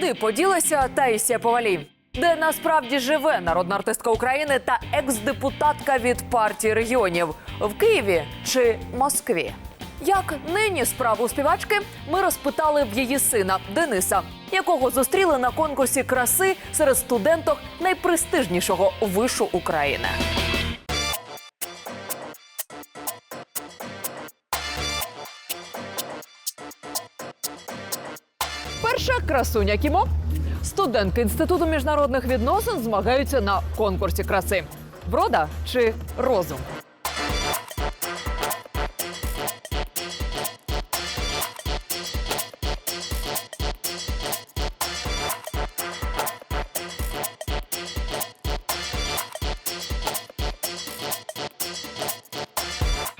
Куди поділася Таїсія Повалій? Де насправді живе народна артистка України та екс-депутатка від партії регіонів в Києві чи Москві? Як нині справу співачки ми розпитали в її сина Дениса, якого зустріли на конкурсі краси серед студенток найпрестижнішого вишу України. Перша красуня кімо. Студентки інституту міжнародних відносин змагаються на конкурсі краси. Врода чи розум?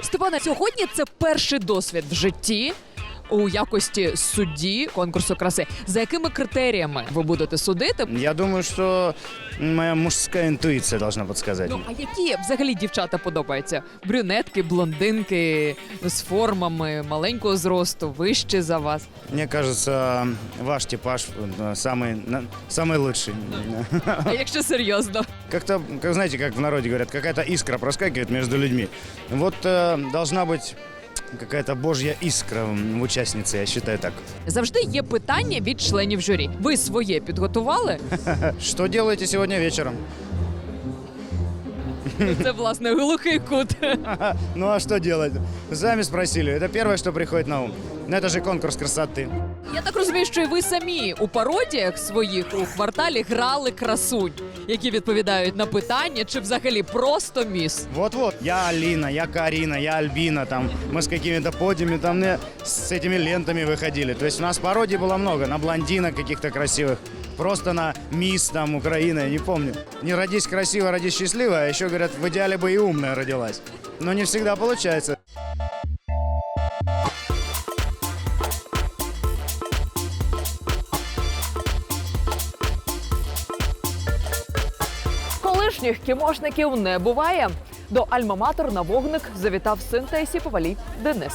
Степане, сьогодні це перший досвід в житті у якості судді конкурсу краси. За якими критеріями ви будете судити? Я думаю, что моя мужская интуиция должна подсказать. Ну а які взагалі дівчата подобаються? Брюнетки, блондинки з формами маленького зросту, вище за вас. Мне кажется, ваш типаж э, самый, на- самый лучший. А якщо серйозно? Как-то, как знаете, как в народе говорят, какая-то искра проскакивает между людьми. Вот э, должна быть какая-то божья искра в участнице, я считаю так. Завжди є питання від членів журі. Ви своє підготували? Что делаете сегодня вечером? Це власне глухий кут. Ну а что делать? Сами спросили. Это первое, что приходит на ум. Но это же конкурс красоты. Я так розумію, що і ви самі у пародіях своїх у кварталі грали красунь, які відповідають на питання, чи взагалі просто міс. Вот-вот, я Алина, я Карина, я Альбина, там, мы с какими-то подиями, там, не, с этими лентами выходили. То есть у нас пародий было много, на блондинок каких-то красивых, просто на мисс, там, Украина, я не помню. Не родись красиво, родись счастливо, а еще, говорят, в идеале бы и умная родилась. Но не всегда получается. Колишніх кімошників не буває. До Альма-Матер на вогник завітав син Тесі Повалій Денис.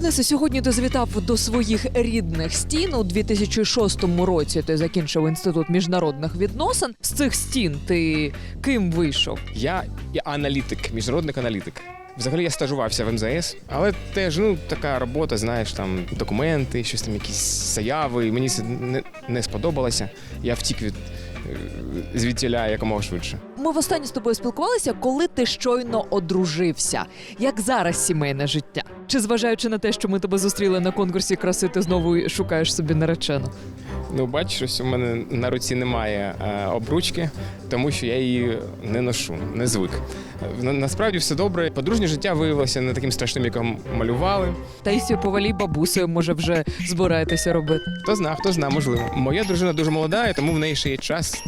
Денисе, сьогодні ти завітав до своїх рідних стін у 2006 році. Ти закінчив інститут міжнародних відносин. З цих стін ти ким вийшов? Я і аналітик, міжнародник аналітик. Взагалі я стажувався в МЗС, але теж ну така робота, знаєш, там документи, щось там, якісь заяви. Мені це не, не сподобалося. Я втік від звідтіля якомога швидше. Ми востаннє з тобою спілкувалися, коли ти щойно одружився. Як зараз сімейне життя? Чи зважаючи на те, що ми тебе зустріли на конкурсі краси, ти знову шукаєш собі наречену? Ну, бачиш, ось у мене на руці немає е, обручки, тому що я її не ношу, не звик. Е, на- насправді все добре. Подружнє життя виявилося не таким страшним, яким малювали. Таїсію повалій бабусею, може, вже збираєтеся робити. Хто зна, хто зна, можливо. Моя дружина дуже молода, тому в неї ще є час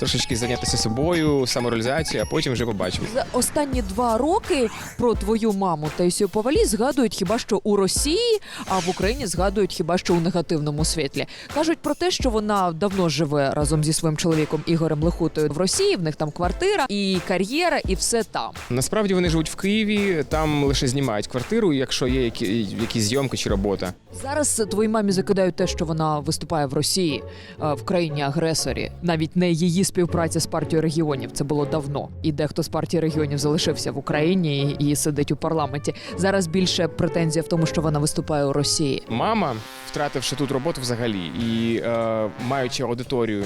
трошечки зайнятися собою, самореалізацією, а потім вже побачимо. За останні два роки про твою маму Таїсію Повалі згадують хіба що у Росії, а в Україні згадують хіба що у негативному світлі. Кажуть про те, що вона давно живе разом зі своїм чоловіком Ігорем Лихутою в Росії. В них там квартира і кар'єра, і все там. Насправді вони живуть в Києві, там лише знімають квартиру, якщо є які, якісь зйомки чи робота. Зараз твоїй мамі закидають те, що вона виступає в Росії е, в країні агресорі. Навіть не її співпраця з партією регіонів. Це було давно. І дехто з партії регіонів залишився в Україні і сидить у парламенті. Зараз більше претензія в тому, що вона виступає у Росії. Мама, втративши тут роботу взагалі, і е, маючи аудиторію.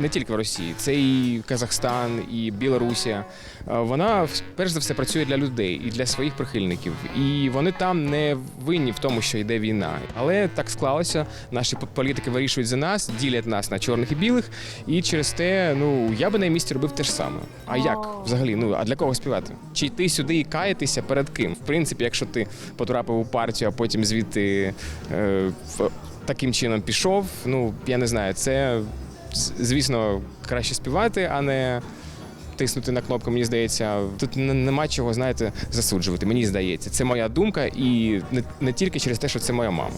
Не тільки в Росії, це і Казахстан, і Білорусія. Е, Вона перш за все працює для людей і для своїх прихильників. І вони там не винні в тому, що йде війна. Але так склалося. Наші політики вирішують за нас, ділять нас на чорних і білих. І через те, ну я би на місці робив те ж саме. А як взагалі? Ну а для кого співати? Чи йти сюди і каятися перед ким? В принципі, якщо ти потрапив у партію, а потім звідти е, в- таким чином пішов. Ну я не знаю, це звісно краще співати, а не тиснути на кнопку. Мені здається, тут нема чого, знаєте, засуджувати. Мені здається, це моя думка, і не, тільки через те, що це моя мама.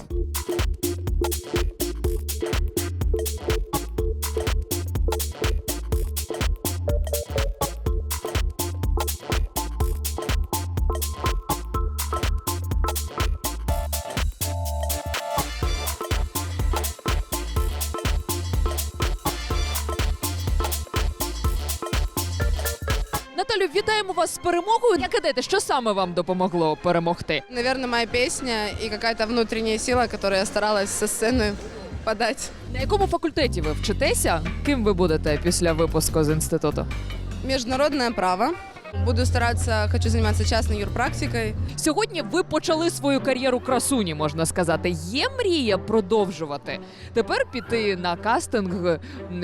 Вітаємо вас з перемогою. Як ідете, що саме вам допомогло перемогти? Наверное, моя песня и какая-то внутренняя сила, которую я старалась со сцены подать. На якому факультеті ви вчитеся? Ким ви будете після випуску з інституту? Международное право. Буду стараться, хочу заниматься частной юрпрактикой. Сьогодні ви почали свою кар'єру красуні, можна сказати. Є мрія продовжувати. Тепер піти на кастинг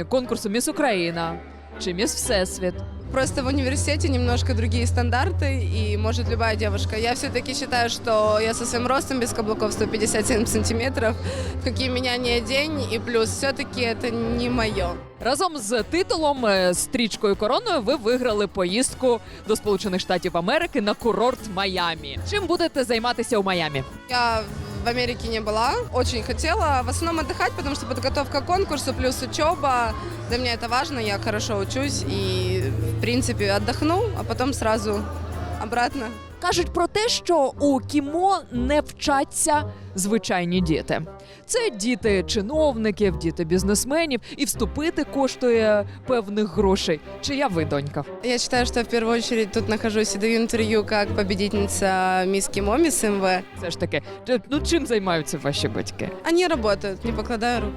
конкурсу Міс Україна чи Міс Всесвіт. Просто в университете немножко другие стандарты, и может любая девушка. Я все-таки считаю, что я со своим ростом без каблуков 157 сантиметров, какие меня не одень, и плюс все-таки это не мое. Разом з титулом е, стрічкою короною ви виграли поїздку до Сполучених Штатів Америки на курорт Майамі. Чим будете займатися у Майамі? Я в Америке не была, очень хотела. В основном отдыхать, потому что подготовка к конкурсу плюс учеба. Для меня это важно, я хорошо учусь и, в принципе, отдохну, а потом сразу обратно. Кажуть про те, що у кімо не вчаться звичайні діти. Це діти чиновників, діти бізнесменів, і вступити коштує певних грошей. Чия ви донька? Я что я в первую очередь тут нахожусь и даю интервью как победительница Мисс Кимо, Мисс МВ. Все ж таки, ну чим займаються ваші батьки? Они работают, не покладая рук.